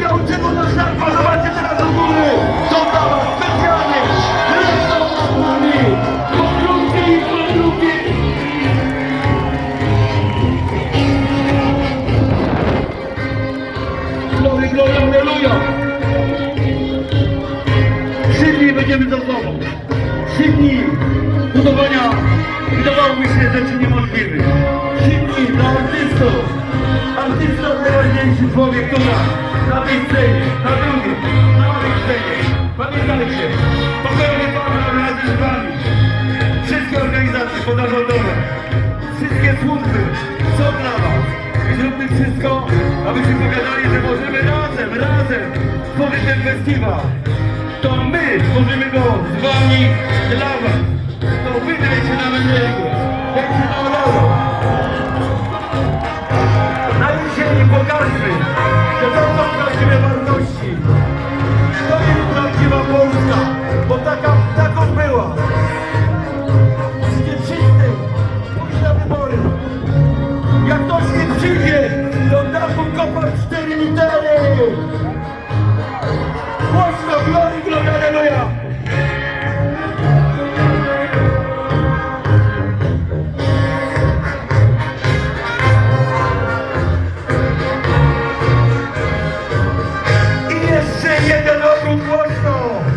Biało-czerwona szarpa, zobaczcie teraz góry! Są nad nami! Podróbki i podróbki! Glory, glory, aleluja! Trzy dni będziemy za sobą. Trzy dni budowania wydawało mi się rzeczy niemożliwych. Najważniejszy człowiek tutaj, na tej scenie, na drugiej, na małej scenie. Pamiętajcie, popełnię Pana razem z Wami. Wszystkie organizacje pozarządowe, wszystkie służby są dla Was. I zróbmy wszystko, abyśmy pogadali, że możemy razem, razem stworzyć ten festiwal. To my tworzymy go z Wami, dla Was. To Wy dajcie